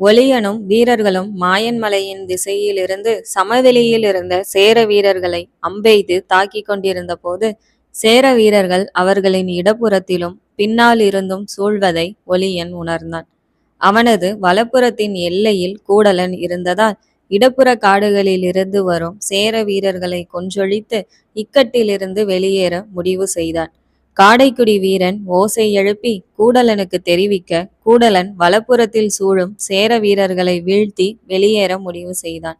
ஒளியனும் வீரர்களும் மாயன்மலையின் திசையிலிருந்து சமவெளியில் இருந்த சேர வீரர்களை அம்பெய்து தாக்கிக் கொண்டிருந்த போது சேர வீரர்கள் அவர்களின் இடப்புறத்திலும் பின்னால் இருந்தும் சூழ்வதை ஒளியன் உணர்ந்தான். அவனது வலப்புறத்தின் எல்லையில் கூடலன் இருந்ததால் இடப்புற காடுகளிலிருந்து வரும் சேர வீரர்களை கொன்றொழித்து இக்கட்டிலிருந்து வெளியேற முடிவு செய்தான். காடைக்குடி வீரன் ஓசை எழுப்பி கூடலனுக்கு தெரிவிக்க கூடலன் வலப்புறத்தில் சூழும் சேர வீரர்களை வீழ்த்தி வெளியேற முடிவு செய்தான்.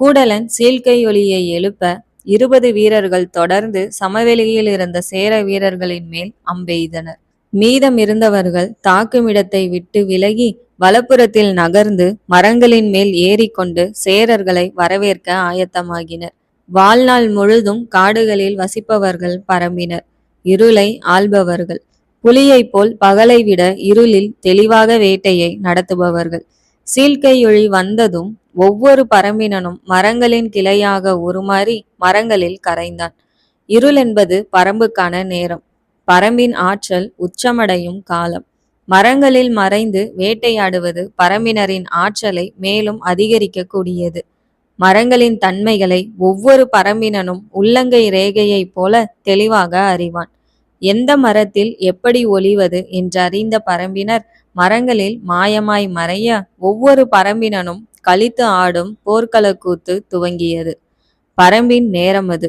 கூடலன் சீழ்க்கையொலியை எழுப்ப இருபது வீரர்கள் தொடர்ந்து சமவெளியில் இருந்த சேர வீரர்களின் மேல் அம்பெய்தனர். மீதம் இருந்தவர்கள் தாக்குமிடத்தை விட்டு விலகி வலப்புறத்தில் நகர்ந்து மரங்களின் மேல் ஏறிக்கொண்டு சேரர்களை வரவேற்க ஆயத்தமாகினர். வாழ்நாள் முழுதும் காடுகளில் வசிப்பவர்கள் பரம்பினர். இருளை ஆள்பவர்கள். புலியைப் போல் பகலை விட இருளில் தெளிவாக வேட்டையை நடத்துபவர்கள். சீழ்க்கையொழி வந்ததும் ஒவ்வொரு பரம்பினனும் மரங்களின் கிளையாக உருமாறி மரங்களில் கரைந்தான். இருள் என்பது பரம்புக்கான நேரம். பரம்பின் ஆற்றல் உச்சமடையும் காலம். மரங்களில் மறைந்து வேட்டையாடுவது பரம்பினரின் ஆற்றலை மேலும் அதிகரிக்கக்கூடியது. மரங்களின் தன்மைகளை ஒவ்வொரு பரம்பினனும் உள்ளங்கை ரேகையைப் போல தெளிவாக அறிவான். எந்த மரத்தில் எப்படி ஒளிவது என்றறிந்த பரம்பினர். மரங்களில் மாயமாய் மறைய ஒவ்வொரு பரம்பினனும் கழித்து ஆடும் போர்க்களக்கூத்து துவங்கியது. பரம்பின் நேரம் அது.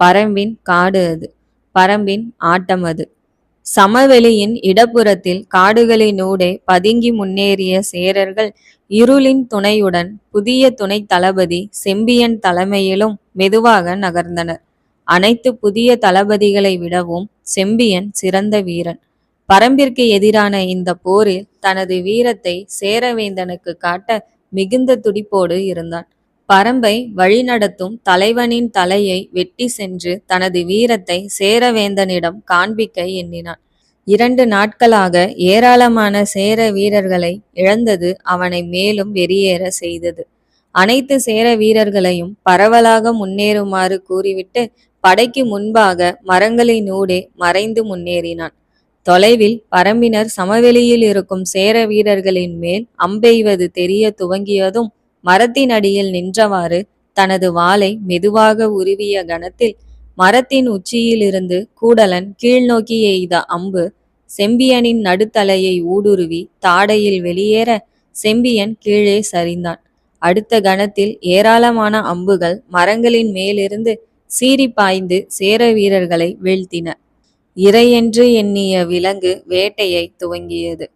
பரம்பின் காடு அது. பரம்பின் ஆட்டம் அது. சமவெளியின் இடப்புறத்தில் காடுகளினூடே பதுங்கி முன்னேறிய சேரர்கள் இருளின் துணையுடன் புதிய துணை தளபதி செம்பியன் தலைமையிலும் மெதுவாக நகர்ந்தனர். அனைத்து புதிய தளபதிகளை விடவும் செம்பியன் சிறந்த வீரன். பரம்பிற்கு எதிரான இந்த போரில் தனது வீரத்தை சேரவேந்தனுக்கு காட்ட மிகுந்த துடிப்போடு இருந்தான். பரம்பை வழிநடத்தும் தலைவனின் தலையை வெட்டி சென்று தனது வீரத்தை சேரவேந்தனிடம் காண்பிக்க எண்ணினான். இரண்டு நாட்களாக ஏராளமான சேர வீரர்களை இழந்தது அவனை மேலும் வெறியேற செய்தது. அனைத்து சேர வீரர்களையும் பரவலாக முன்னேறுமாறு கூறிவிட்டு படைக்கு முன்பாக மரங்களினூடே மறைந்து முன்னேறினான். தொலைவில் பரம்பினர் சமவெளியில் இருக்கும் சேர வீரர்களின் மேல் அம்பெய்வது தெரிய துவங்கியதும் மரத்தின் அடியில் நின்றவாறு தனது வாளை மெதுவாக உருவிய கணத்தில் மரத்தின் உச்சியிலிருந்து கூடலன் கீழ்நோக்கி எய்த அம்பு செம்பியனின் நடுத்தலையை ஊடுருவி தாடையில் வெளியேற செம்பியன் கீழே சரிந்தான். அடுத்த கணத்தில் ஏராளமான அம்புகள் மரங்களின் மேலிருந்து சீறி பாய்ந்து சேர வீரர்களை வீழ்த்தின. இரையென்று எண்ணிய விலங்கு வேட்டையை துவங்கியது.